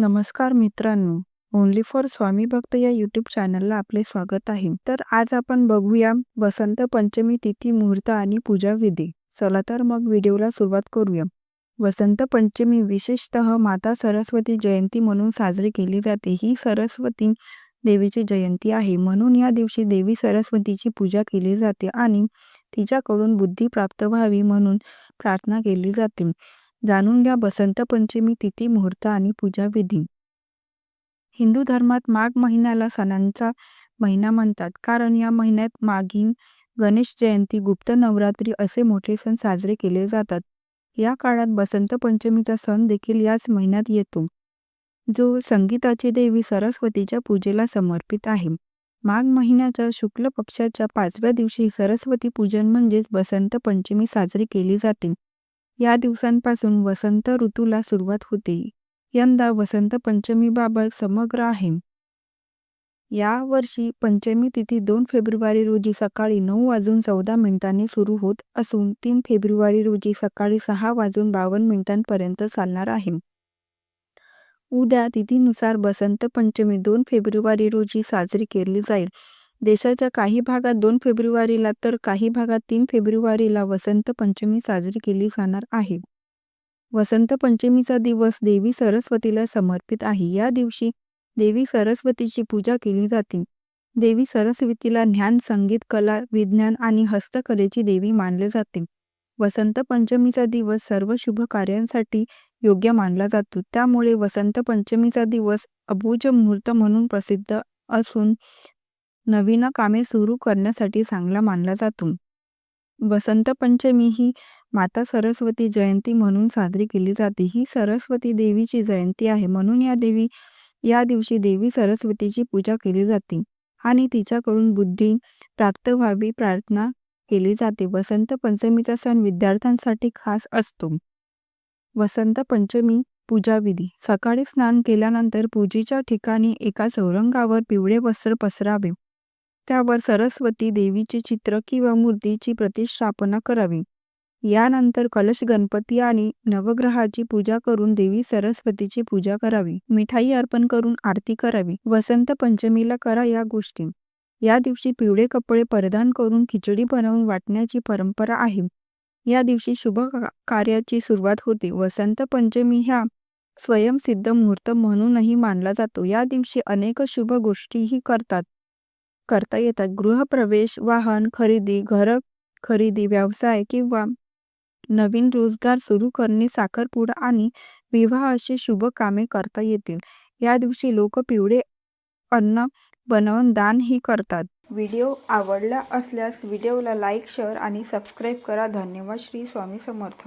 नमस्कार मित्रांनो only for स्वामी भक्त या यूट्यूब चॅनलला आपले स्वागत आहे. तर आज आपण बघूया वसंत पंचमी तिथी मुहूर्त आणि पूजा विधी. चला तर मग व्हिडिओला सुरुवात करूया. वसंत पंचमी विशेषतः माता सरस्वती जयंती म्हणून साजरी केली जाते. ही सरस्वती देवीची जयंती आहे. म्हणून या दिवशी देवी सरस्वतीची पूजा केली जाते आणि तिच्याकडून बुद्धी प्राप्त व्हावी म्हणून प्रार्थना केली जाते. जाणून घ्या बसंत पंचमी तिथी मुहूर्त आणि पूजा विधी. हिंदू धर्मात माघ महिन्याला सणांचा महिना म्हणतात. कारण या महिन्यात माघीन गणेश जयंती गुप्त नवरात्री असे मोठे सण साजरे केले जातात. या काळात बसंत पंचमीचा सण देखील याच महिन्यात येतो जो संगीताची देवी सरस्वतीच्या पूजेला समर्पित आहे. माघ महिन्याच्या शुक्ल पक्षाच्या पाचव्या दिवशी सरस्वती पूजन म्हणजेच बसंत पंचमी साजरी केली जाते. या दिवसांपासून वसंत ऋतूला सुरुवात होते. यंदा वसंत पंचमीबाबत समग्र आहे. या वर्षी पंचमी तिथी दोन फेब्रुवारी रोजी सकाळी नऊ वाजून चौदा मिनिटांनी सुरू होत असून तीन फेब्रुवारी रोजी सकाळी सहा वाजून बावन्न मिनिटांपर्यंत चालणार आहे. उद्या तिथीनुसार बसंत पंचमी दोन फेब्रुवारी रोजी साजरी केली जाईल. देशाच्या काही भागात दोन फेब्रुवारीला तर काही भागात तीन फेब्रुवारीला वसंत पंचमी साजरी केली जाणार आहे. वसंत पंचमीचा दिवस देवी सरस्वतीला समर्पित आहे. या दिवशी देवी सरस्वतीची पूजा केली जाते. देवी सरस्वतीला ज्ञान संगीत कला विज्ञान आणि हस्तकलेची देवी मानले जाते. वसंत पंचमीचा दिवस सर्व शुभ कार्यांसाठी योग्य मानला जातो. त्यामुळे वसंत पंचमीचा दिवस अबुज मुहूर्त म्हणून प्रसिद्ध असून नवीन कामे सुरू करण्यासाठी चांगला मानला जातो. वसंत पंचमी ही माता सरस्वती जयंती म्हणून साजरी केली जाते. ही सरस्वती देवीची जयंती आहे. म्हणून या देवी या दिवशी देवी सरस्वतीची पूजा केली जाते आणि तिच्याकडून बुद्धी प्राप्त व्हावी प्रार्थना केली जाते. वसंत पंचमीचा सण विद्यार्थ्यांसाठी खास असतो. वसंत पंचमी पूजा विधी. सकाळी स्नान केल्यानंतर पूजेच्या ठिकाणी एका चौरंगावर पिवळे वस्त्र पसरावे. त्यावर सरस्वती देवीचे चित्र किंवा मूर्तीची प्रतिष्ठापना करावी. यानंतर कलश गणपती आणि नवग्रहाची पूजा करून देवी सरस्वतीची पूजा करावी. मिठाई अर्पण करून आरती करावी. वसंत पंचमीला करा या गोष्टी. या दिवशी पिवळे कपडे परिधान करून खिचडी बनवून वाटण्याची परंपरा आहे. या दिवशी शुभ कार्याची सुरुवात होते. वसंत पंचमी ह्या स्वयंसिद्ध मुहूर्त म्हणूनही मानला जातो. या दिवशी अनेक शुभ गोष्टीही करतात. करता येतात. गृहप्रवेश वाहन खरेदी घर खरेदी व्यवसाय किंवा नवीन रोजगार सुरू करणे साखरपुडा आणि विवाह अशी शुभ कामे करता येतील. या दिवशी लोक पिवळे अन्न बनवून दानही करतात. व्हिडिओ आवडला असल्यास व्हिडिओला लाईक शेअर आणि सबस्क्राईब करा. धन्यवाद. श्री स्वामी समर्थ.